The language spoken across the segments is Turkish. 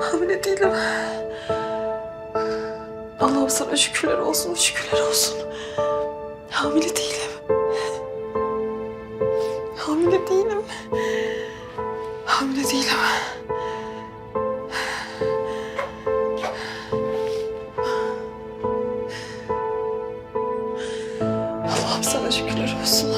Hamile değilim. Allah'ım sana şükürler olsun, şükürler olsun. Hamile değilim. Hamile değilim. Hamile değilim. Sana şükürler olsun.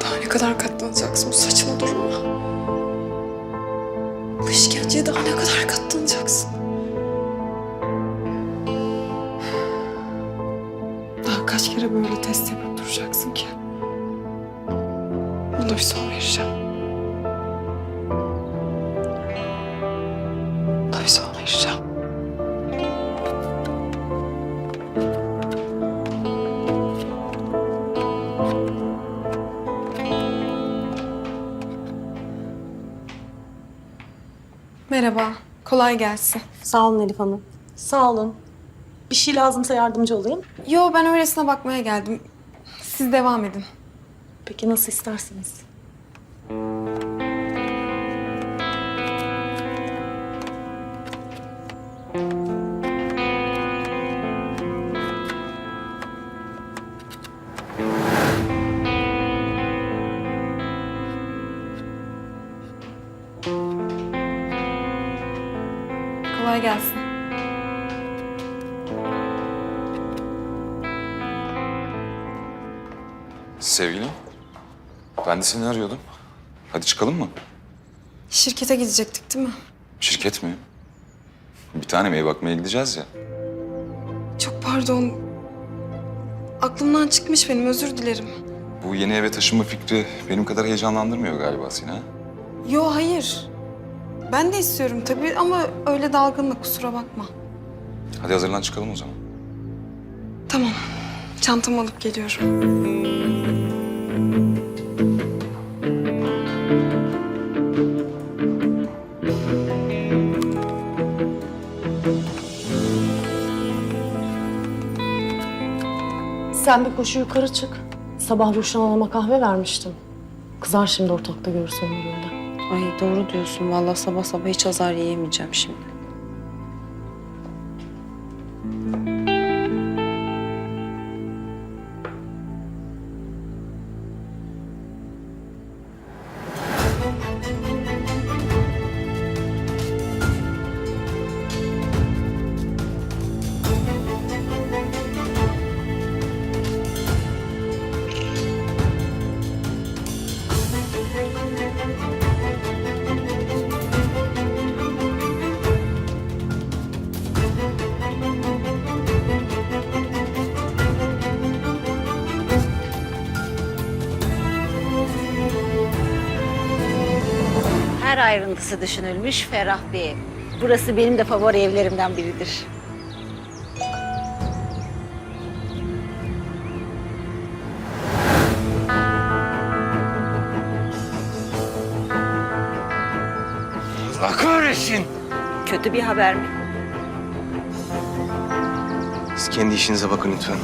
Daha ne kadar katlanacaksın bu saçma duruma? Bu işkenceye daha ne kadar katlanacaksın? Daha kaç kere böyle test yapıp duracaksın ki? Buna bir son vereceğim. Merhaba, kolay gelsin. Sağ olun Elif Hanım. Sağ olun. Bir şey lazımsa yardımcı olayım. Yo ben öylesine bakmaya geldim. Siz devam edin. Peki nasıl isterseniz. Kolay gelsin. Sevgilim, ben de seni arıyordum. Hadi çıkalım mı? Şirkete gidecektik değil mi? Şirket mi? Bir tane meyve bakmaya gideceğiz ya. Çok pardon. Aklımdan çıkmış benim, özür dilerim. Bu yeni eve taşınma fikri benim kadar heyecanlandırmıyor galiba seni ha? Yo hayır. Ben de istiyorum tabii ama öyle dalgınlık kusura bakma. Hadi hazırlan çıkalım o zaman. Tamam. Çantamı alıp geliyorum. Sen bir koşu yukarı çık. Sabah Ruşen Hanım'a kahve vermiştim. Kızar şimdi ortakta görürse onu böyle. Ay doğru diyorsun. Vallahi sabah sabah hiç azar yiyemeyeceğim şimdi. Her ayrıntısı düşünülmüş ferah bir ev. Burası benim de favori evlerimden biridir. Allah kahretsin. Kötü bir haber mi? Siz kendi işinize bakın lütfen.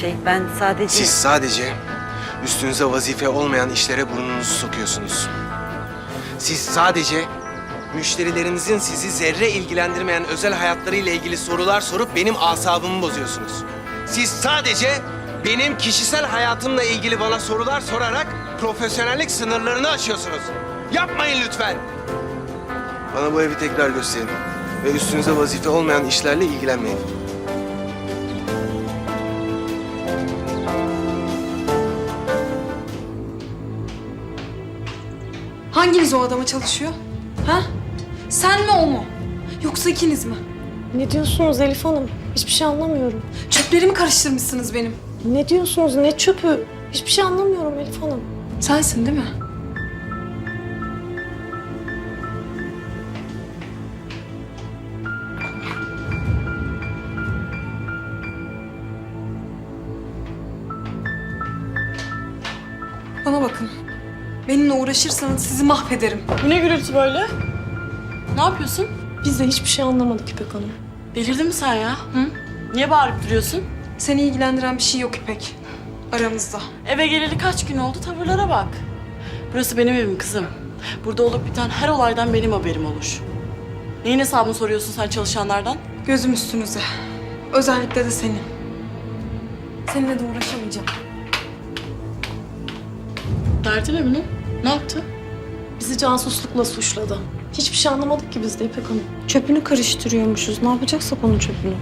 Şey ben sadece... Siz sadece üstünüze vazife olmayan işlere burnunuzu sokuyorsunuz. Siz sadece müşterilerinizin sizi zerre ilgilendirmeyen özel hayatlarıyla ilgili sorular sorup benim asabımı bozuyorsunuz. Siz sadece benim kişisel hayatımla ilgili bana sorular sorarak profesyonellik sınırlarını aşıyorsunuz. Yapmayın lütfen. Bana bu evi tekrar gösterin ve üstünüze vazife olmayan işlerle ilgilenmeyin. Hanginiz o adama çalışıyor? Ha? Sen mi o mu? Yoksa ikiniz mi? Ne diyorsunuz Elif Hanım? Hiçbir şey anlamıyorum. Çöplerimi karıştırmışsınız benim. Ne diyorsunuz? Ne çöpü? Hiçbir şey anlamıyorum Elif Hanım. Sensin değil mi? Bana bakın. Benimle uğraşırsanız sizi mahvederim. Bu ne gürültü böyle? Ne yapıyorsun? Biz de hiçbir şey anlamadık İpek Hanım. Delirdin mi sen ya? Hı? Niye bağırıp duruyorsun? Seni ilgilendiren bir şey yok İpek. Aramızda. Eve geleli kaç gün oldu tavırlara bak. Burası benim evim kızım. Burada olup biten her olaydan benim haberim olur. Neyin hesabını soruyorsun sen çalışanlardan? Gözüm üstünüze. Özellikle de senin. Seninle de uğraşamayacağım. Derdi ne bunun? Ne yaptı? Bizi casuslukla suçladı. Hiçbir şey anlamadık ki biz de İpek Hanım. Çöpünü karıştırıyormuşuz. Ne yapacaksak onun çöpünü.